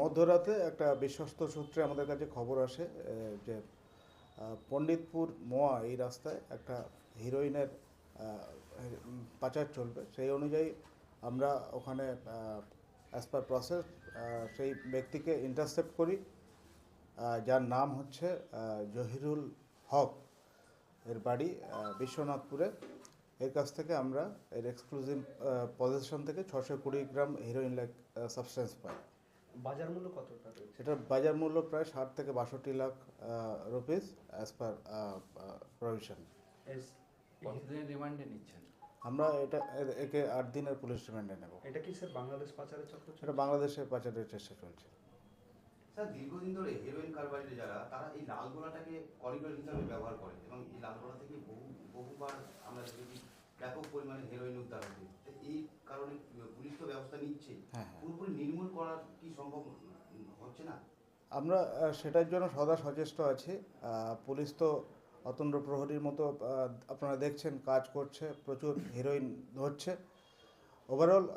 মধ্যরাতে একটা বিশ্বস্ত সূত্রে আমাদের কাছে খবর আসে যে পণ্ডিতপুর মোয়া এই রাস্তায় একটা হিরোইনের পাচার চলবে। সেই অনুযায়ী আমরা ওখানে অ্যাজ পার প্রসেস সেই ব্যক্তিকে ইন্টারসেপ্ট করি। যার নাম হচ্ছে জহিরুল হক। এর বাড়ি বিশ্বনাথপুরে। এর কাছ থেকে আমরা এর এক্সক্লুসিভ পজিশন থেকে ছশো কুড়ি গ্রাম হিরোইন লাইক সাবস্টেন্স পাই। বাজার মূল্য কতটা সেটার বাজার মূল্য প্রায় ষাট থেকে বাষট্টি lakh rupees as per provision S- কতদিনের রিমান্ডে নিচ্ছেন? আমরা এটা একে আট দিনের পুলিশ রিমান্ডে নেব। এটা কি স্যার বাংলাদেশ পাচারের চক্র ছিল? সেটা বাংলাদেশে পাচারের চেষ্টা চলছে। স্যার দীর্ঘদিন ধরে হেরোইন কারবারিরা যারা তারা এই লাল গোলাটাকে করিডোর হিসাবে ব্যবহার করে এবং এই লাল গোলা থেকে বহু বহুবার আমরা দেখেছি ব্যাপক পরিমাণে হেরোইন উদ্ধার হচ্ছে তো এই কারণে পুলিশ তো ব্যবস্থা নিচ্ছে। হ্যাঁ, হ্যাঁ। পুরোপুরি নির্মূল করা কি সম্ভব হচ্ছে না? আমরা সেটার জন্য সদা সচেষ্ট আছি। পুলিশ তো অতন্দ্র প্রহরীর মতো আপনারা দেখছেন কাজ করছে প্রচুর হিরোইন ধরছে। ওভারঅল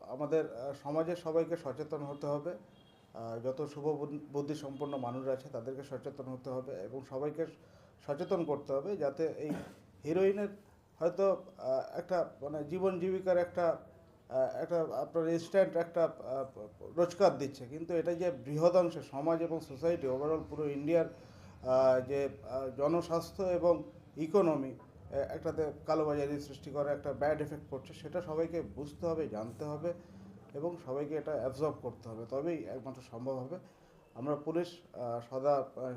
আমাদের আহ, সমাজের সবাইকে সচেতন হতে হবে। যত শুভ বুদ্ধি- সম্পন্ন মানুষ আছে তাদেরকে সচেতন হতে হবে এবং সবাইকে সচেতন করতে হবে যাতে এই হিরোইনের হয়তো একটা মানে জীবন জীবিকার একটা একটা, আপনার ইনস্ট্যান্ট একটা রোজগার দিচ্ছে। কিন্তু এটা যে বৃহদাংশে সমাজ এবং সোসাইটি ওভারঅল পুরো ইন্ডিয়ার যে জনস্বাস্থ্য এবং ইকোনমি একটাতে কালোবাজারি সৃষ্টি করে, একটা ব্যাড এফেক্ট পড়ছে, সেটা সবাইকে বুঝতে হবে, জানতে হবে এবং সবাইকে এটা অ্যাবজর্ব করতে হবে। তবেই একমাত্র সম্ভব হবে। আমরা পুলিশ সদা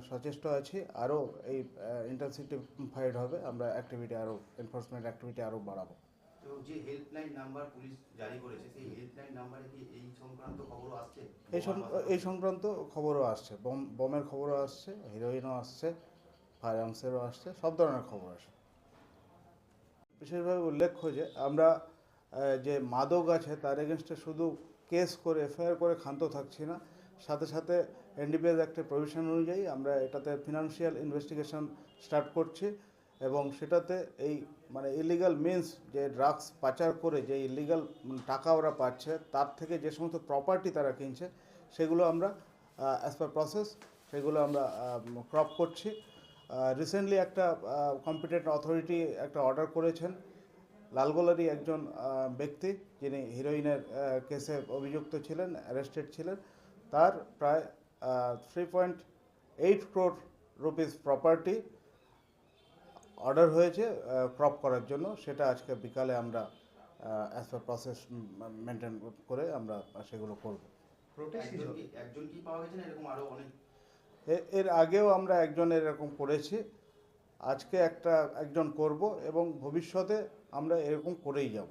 সচেষ্ট আছি। আরও এই ইন্টেন্সিটিফাইড হবে। আমরা অ্যাক্টিভিটি আরও এনফোর্সমেন্ট অ্যাক্টিভিটি আরও বাড়াবো। এবং যে হেল্পলাইন নাম্বার পুলিশ জারি করেছে সেই হেল্পলাইন নাম্বারে কি এই সংক্রান্ত খবরও আসছে? এই সংক্রান্ত খবরও আসছে। বম বমের খবরও আসছে হিরোইনও আসছে ফায়ার আর্মসেরও আসছে সব ধরনের খবর আসে বিশেষভাবে উল্লেখ্য যে আমরা যে মাদক আছে তার এগেনস্টে শুধু কেস করে এফআইআর করে ক্ষান্ত থাকছি না। সাথে সাথে এনডিপিএস একটা প্রভিশন অনুযায়ী আমরা এটাতে ফিনান্সিয়াল ইনভেস্টিগেশন স্টার্ট করছি। এবং সেটাতে এই মানে ইলিগাল মিনস যে ড্রাগস পাচার করে, যে ইলিগাল টাকা ওরা পাচ্ছে, তার থেকে যে সমস্ত প্রপার্টি তারা কিনছে, সেগুলো আমরা অ্যাজ পার প্রসেস সেগুলো আমরা ক্রপ করছি। রিসেন্টলি একটা কম্পিটেন্ট অথরিটি একটা অর্ডার করেছেন। লালগোলারই একজন ব্যক্তি, যিনি হিরোইনের কেসে অভিযুক্ত ছিলেন অ্যারেস্টেড ছিলেন। তার প্রায় three point eight crore rupees property order হয়েছে ক্রপ করার জন্য। সেটা আজকে বিকালে আমরা অ্যাজ পার প্রসেস মেনটেন করে আমরা সেগুলো করব। প্রোটেস্ট একজন কি একজন কি পাওয়া গেছে না এরকম আরও অনেক? এ- এর আগেও আমরা একজন এরকম করেছি। আজকে একটা একজন করব এবং ভবিষ্যতে আমরা এরকম করেই যাব।